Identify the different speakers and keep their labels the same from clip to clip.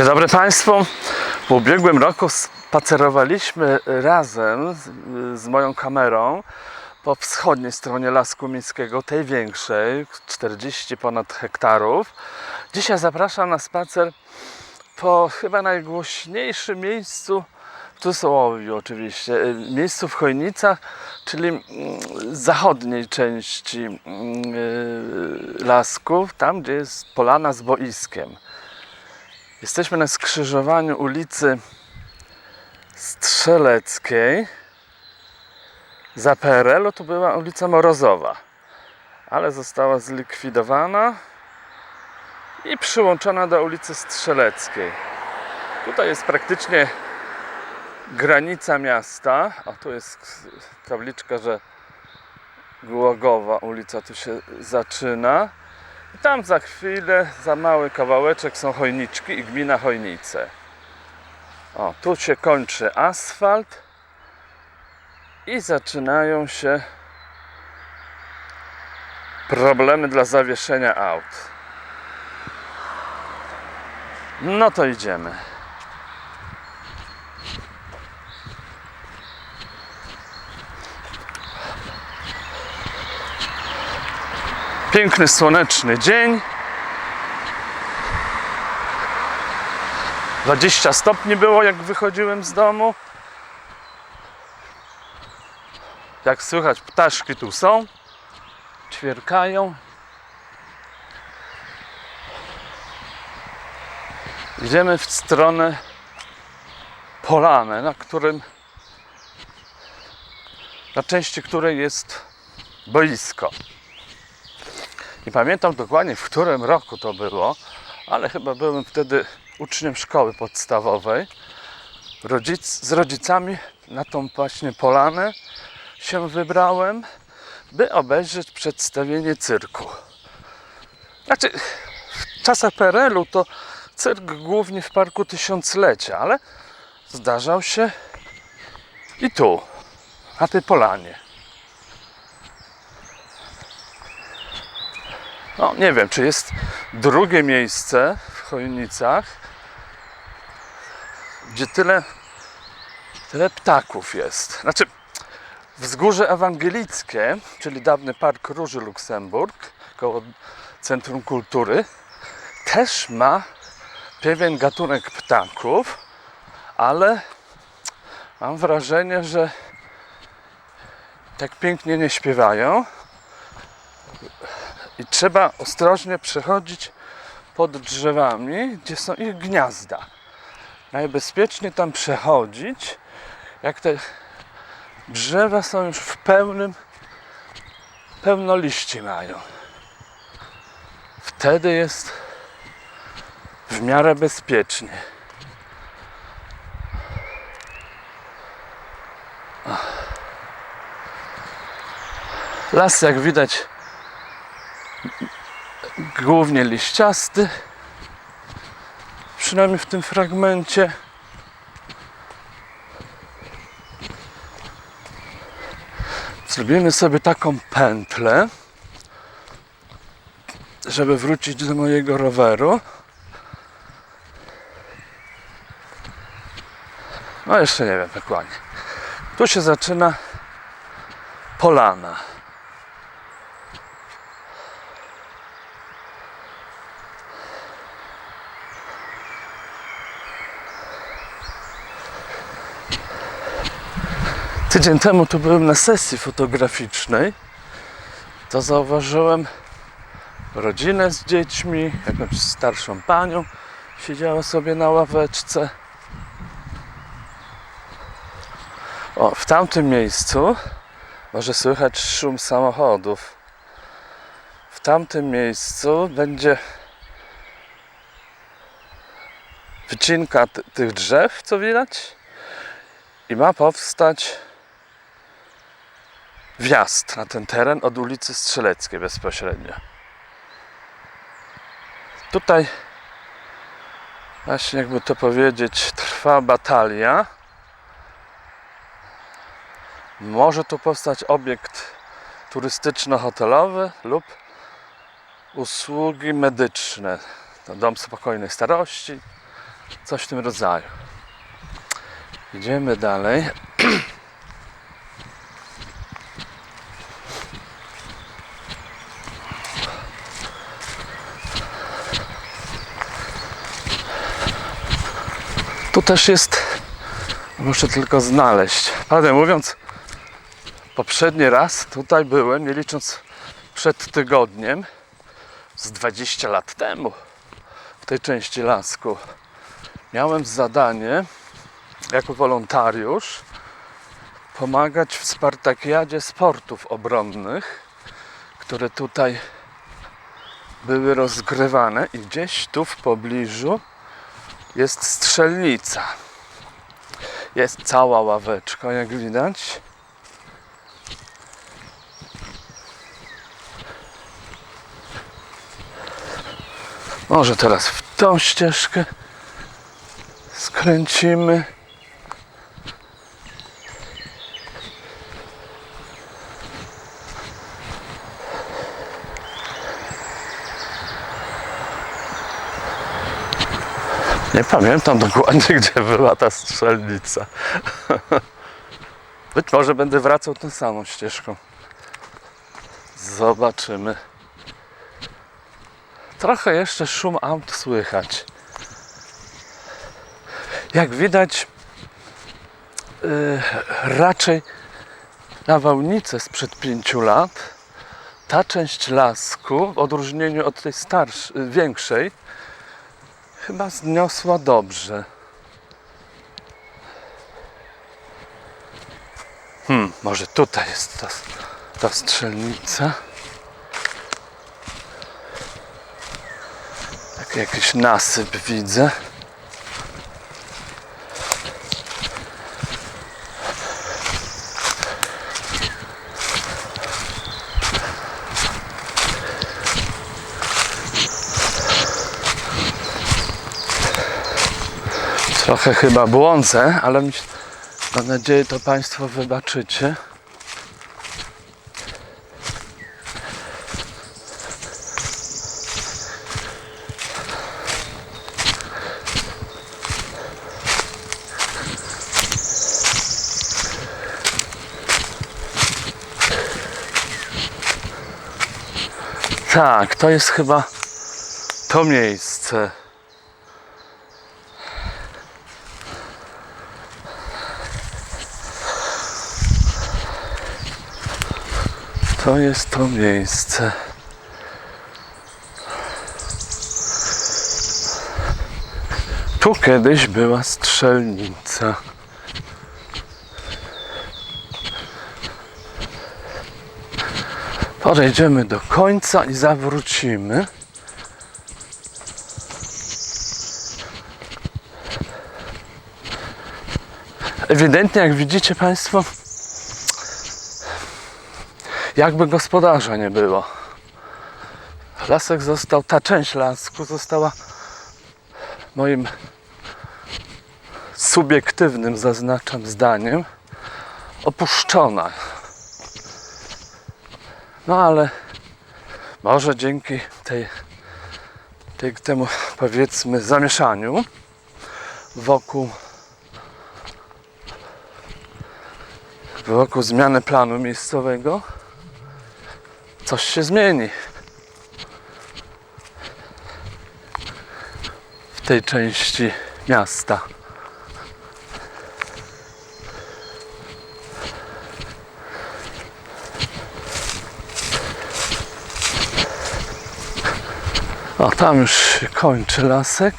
Speaker 1: Dzień dobry Państwu. W ubiegłym roku spacerowaliśmy razem z, z moją kamerą po wschodniej stronie Lasku Miejskiego, tej większej, 40 ponad hektarów. Dzisiaj zapraszam na spacer po chyba najgłośniejszym miejscu, w cudzysłowie oczywiście, y, miejscu w Chojnicach, czyli mm, zachodniej części mm, y, lasku, tam gdzie jest polana z boiskiem. Jesteśmy na skrzyżowaniu ulicy Strzeleckiej. Za PRL-u to była ulica Morozowa, ale została zlikwidowana i przyłączona do ulicy Strzeleckiej. Tutaj jest praktycznie granica miasta. O, tu jest tabliczka, że Głogowa ulica tu się zaczyna. Tam za chwilę, za mały kawałeczek są Chojniczki i gmina Chojnice. O, tu się kończy asfalt i zaczynają się problemy dla zawieszenia aut. No to idziemy. Piękny słoneczny dzień. 20 stopni było jak wychodziłem z domu. Jak słychać, ptaszki tu są. Ćwierkają. Idziemy w stronę polany, na którym na części której jest boisko. Nie pamiętam dokładnie w którym roku to było, ale chyba byłem wtedy uczniem szkoły podstawowej. Rodzic, z rodzicami na tą właśnie polanę się wybrałem, by obejrzeć przedstawienie cyrku. Znaczy, w czasach PRL-u to cyrk głównie w Parku Tysiąclecia, ale zdarzał się i tu, na tej polanie. No, nie wiem, czy jest drugie miejsce w Chojnicach, gdzie tyle, tyle ptaków jest. Znaczy, Wzgórze Ewangelickie, czyli dawny Park Róży Luksemburg, koło Centrum Kultury, też ma pewien gatunek ptaków, ale mam wrażenie, że tak pięknie nie śpiewają i trzeba ostrożnie przechodzić pod drzewami, gdzie są ich gniazda. Najbezpieczniej tam przechodzić, jak te drzewa są już w pełnym, pełno liści mają. Wtedy jest w miarę bezpiecznie. Las, jak widać, głównie liściasty, przynajmniej w tym fragmencie. Zrobimy sobie taką pętlę, żeby wrócić do mojego roweru. No jeszcze nie wiem dokładnie. Tu się zaczyna polana. Tydzień temu tu byłem na sesji fotograficznej. To zauważyłem rodzinę z dziećmi, jakąś starszą panią. Siedziała sobie na ławeczce. O, w tamtym miejscu może słychać szum samochodów. W tamtym miejscu będzie wycinka tych drzew, co widać. I ma powstać wjazd na ten teren od ulicy Strzeleckiej bezpośrednio. Tutaj właśnie jakby to powiedzieć trwa batalia. Może tu powstać obiekt turystyczno-hotelowy lub usługi medyczne. To dom spokojnej starości, Coś w tym rodzaju. Idziemy dalej. Tu też jest, muszę tylko znaleźć. Prawdę mówiąc, poprzedni raz tutaj byłem, nie licząc przed tygodniem, z 20 lat temu w tej części lasku. Miałem zadanie jako wolontariusz pomagać w Spartakiadzie sportów obronnych, które tutaj były rozgrywane i gdzieś tu w pobliżu jest strzelnica. Jest cała ławeczka, jak widać. Może teraz w tą ścieżkę skręcimy. Nie pamiętam dokładnie, gdzie była ta strzelnica. Być może będę wracał tą samą ścieżką. Zobaczymy. Trochę jeszcze szum aut słychać. Jak widać, yy, raczej nawałnicę sprzed pięciu lat ta część lasku, w odróżnieniu od tej starszej, większej, chyba zniosła dobrze. Hmm, może tutaj jest ta, ta strzelnica. Tak jakiś nasyp widzę. Trochę chyba błądzę, ale się- mam nadzieję to Państwo wybaczycie. Tak, to jest chyba to miejsce. To jest to miejsce. Tu kiedyś była strzelnica. Podejdziemy do końca i zawrócimy. Ewidentnie, jak widzicie Państwo, jakby gospodarza nie było. Lasek został, ta część lasku została moim subiektywnym, zaznaczam zdaniem, opuszczona. No ale może dzięki tej, tej temu powiedzmy zamieszaniu wokół wokół zmiany planu miejscowego coś się zmieni w tej części miasta. O, tam już się kończy lasek.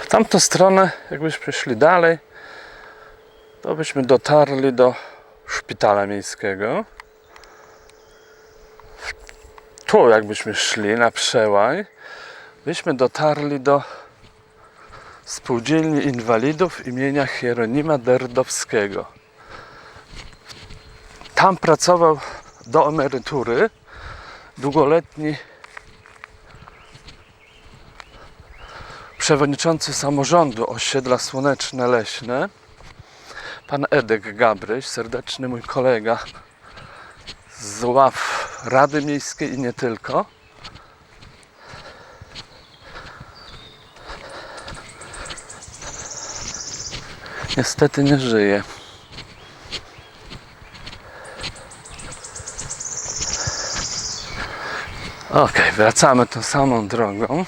Speaker 1: W tamtą stronę, jakbyśmy szli dalej, to byśmy dotarli do szpitala miejskiego. Tu, jakbyśmy szli na przełaj, byśmy dotarli do spółdzielni inwalidów imienia Hieronima Derdowskiego. Tam pracował do emerytury długoletni przewodniczący samorządu osiedla Słoneczne Leśne, Pan Edek Gabryś, serdeczny mój kolega z ław Rady Miejskiej i nie tylko. Niestety nie żyje. Ok, wracamy tą samą drogą.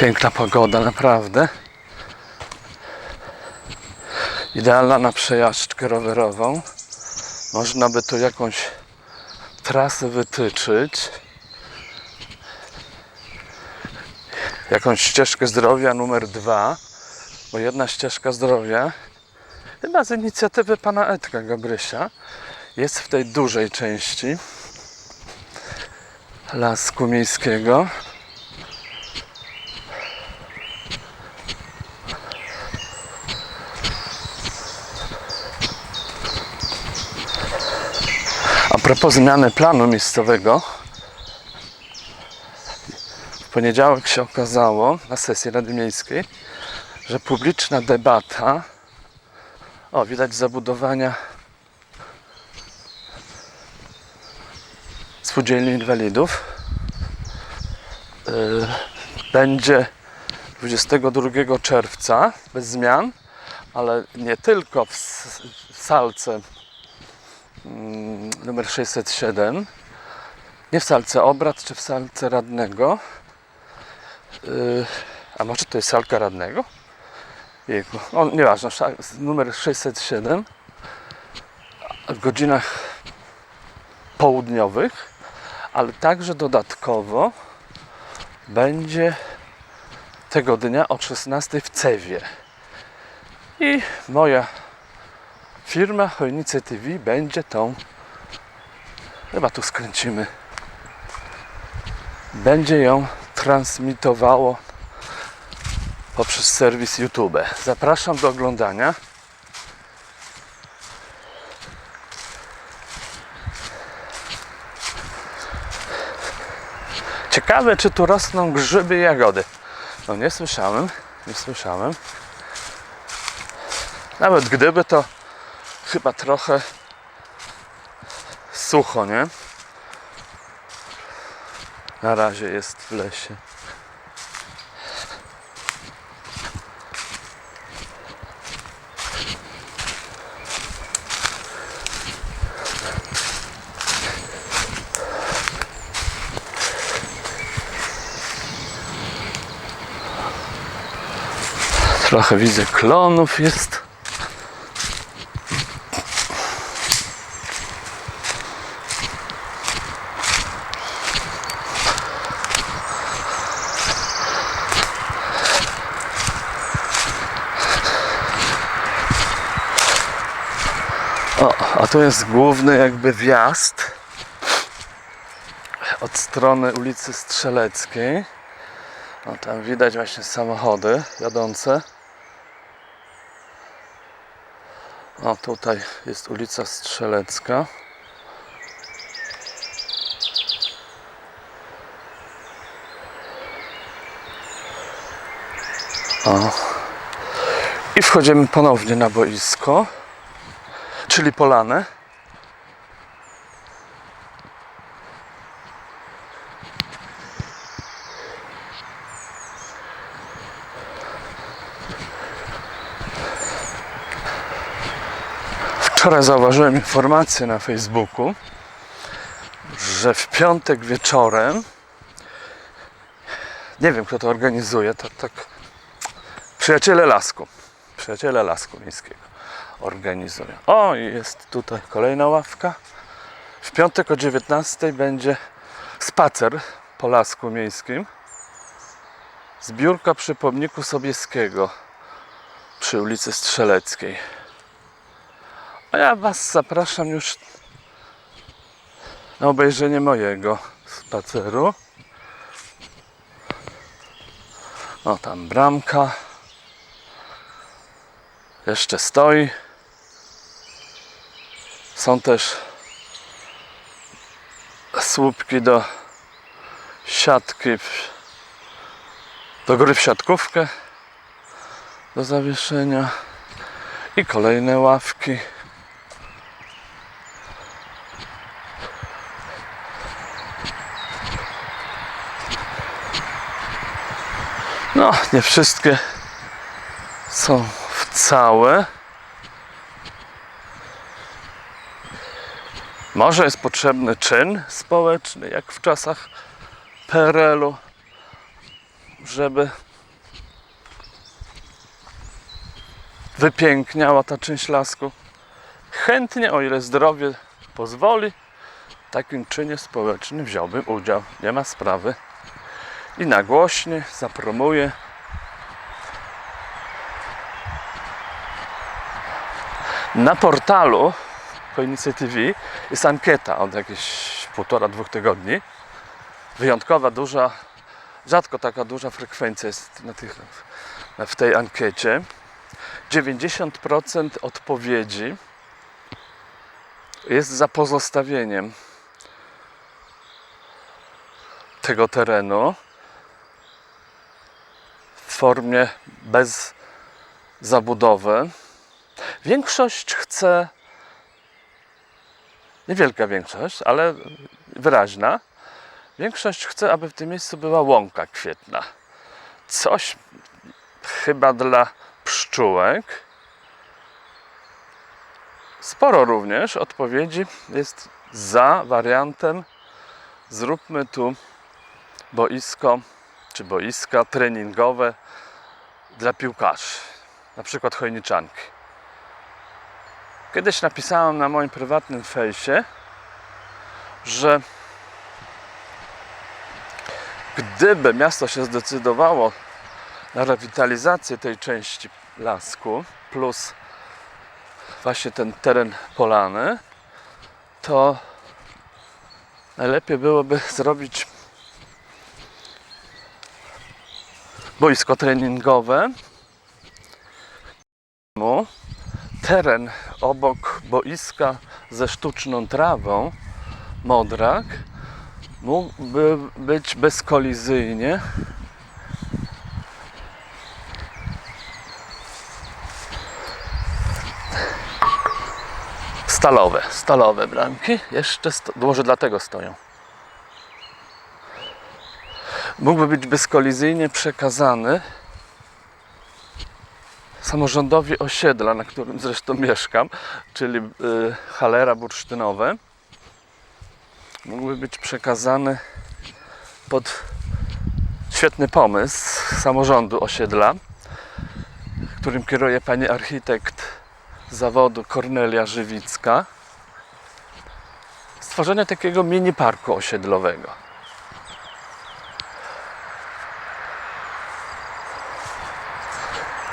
Speaker 1: Piękna pogoda, naprawdę. Idealna na przejażdżkę rowerową. Można by tu jakąś trasę wytyczyć. Jakąś ścieżkę zdrowia numer dwa, bo jedna ścieżka zdrowia, chyba z inicjatywy pana Edka Gabrysia, jest w tej dużej części Lasku Miejskiego. Propos zmiany planu miejscowego, w poniedziałek się okazało na sesji Rady Miejskiej, że publiczna debata, o widać zabudowania spółdzielni inwalidów, yy, będzie 22 czerwca bez zmian, ale nie tylko w, w salce numer 607, nie w salce obrad, czy w salce radnego. Yy, a może to jest salka radnego? Jejku. O, nieważne, numer 607 w godzinach południowych, ale także dodatkowo będzie tego dnia o 16 w Cewie. I moja firma Chojnice TV będzie tą chyba tu skręcimy będzie ją transmitowało poprzez serwis YouTube. Zapraszam do oglądania. Ciekawe, czy tu rosną grzyby i jagody. No nie słyszałem, nie słyszałem. Nawet gdyby to chyba trochę sucho, nie? Na razie jest w lesie. Trochę widzę klonów jest. O, a tu jest główny jakby wjazd od strony ulicy Strzeleckiej. O, tam widać właśnie samochody jadące. O, tutaj jest ulica Strzelecka. O. I wchodzimy ponownie na boisko, czyli polanę. Wczoraj zauważyłem informację na Facebooku, że w piątek wieczorem, nie wiem kto to organizuje, to tak przyjaciele Lasku, przyjaciele Lasku Miejskiego organizują. O, jest tutaj kolejna ławka. W piątek o 19 będzie spacer po Lasku Miejskim. Zbiórka przy pomniku Sobieskiego przy ulicy Strzeleckiej. A ja Was zapraszam już na obejrzenie mojego spaceru. O, tam bramka. Jeszcze stoi. Są też słupki do siatki, do gry w siatkówkę do zawieszenia i kolejne ławki. No, nie wszystkie są w całe. Może jest potrzebny czyn społeczny, jak w czasach PRL-u, żeby wypiękniała ta część lasku. Chętnie, o ile zdrowie pozwoli, w takim czynie społecznym wziąłbym udział. Nie ma sprawy. I nagłośnie zapromuję. Na portalu Chojnicy TV jest ankieta od jakieś półtora, dwóch tygodni. Wyjątkowa, duża, rzadko taka duża frekwencja jest na tych, w tej ankiecie. 90% odpowiedzi jest za pozostawieniem tego terenu w formie bez zabudowy. Większość chce, niewielka większość, ale wyraźna, większość chce, aby w tym miejscu była łąka kwietna. Coś chyba dla pszczółek. Sporo również odpowiedzi jest za wariantem zróbmy tu boisko czy boiska treningowe dla piłkarzy, na przykład chojniczanki. Kiedyś napisałem na moim prywatnym fejsie, że gdyby miasto się zdecydowało na rewitalizację tej części lasku plus właśnie ten teren polany, to najlepiej byłoby zrobić boisko treningowe. Teren obok boiska ze sztuczną trawą, modrak, mógłby być bezkolizyjnie Stalowe, stalowe bramki. Jeszcze sto, dlatego stoją. Mógłby być bezkolizyjnie przekazany samorządowi osiedla, na którym zresztą mieszkam, czyli y, halera bursztynowe. Mógłby być przekazany pod świetny pomysł samorządu osiedla, którym kieruje pani architekt zawodu Kornelia Żywicka stworzenie takiego mini parku osiedlowego.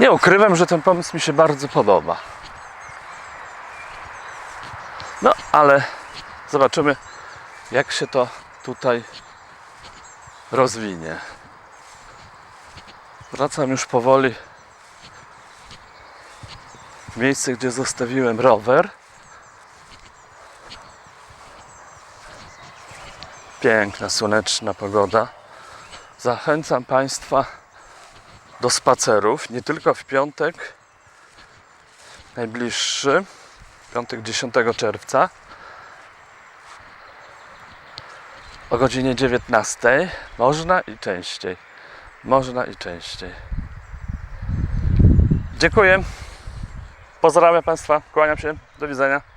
Speaker 1: Nie ukrywam, że ten pomysł mi się bardzo podoba. No, ale zobaczymy, jak się to tutaj rozwinie. Wracam już powoli w miejsce, gdzie zostawiłem rower. Piękna, słoneczna pogoda. Zachęcam Państwa do spacerów, nie tylko w piątek, najbliższy, piątek 10 czerwca, o godzinie 19. Można i częściej. Można i częściej. Dziękuję. Pozdrawiam Państwa, kłaniam się, do widzenia.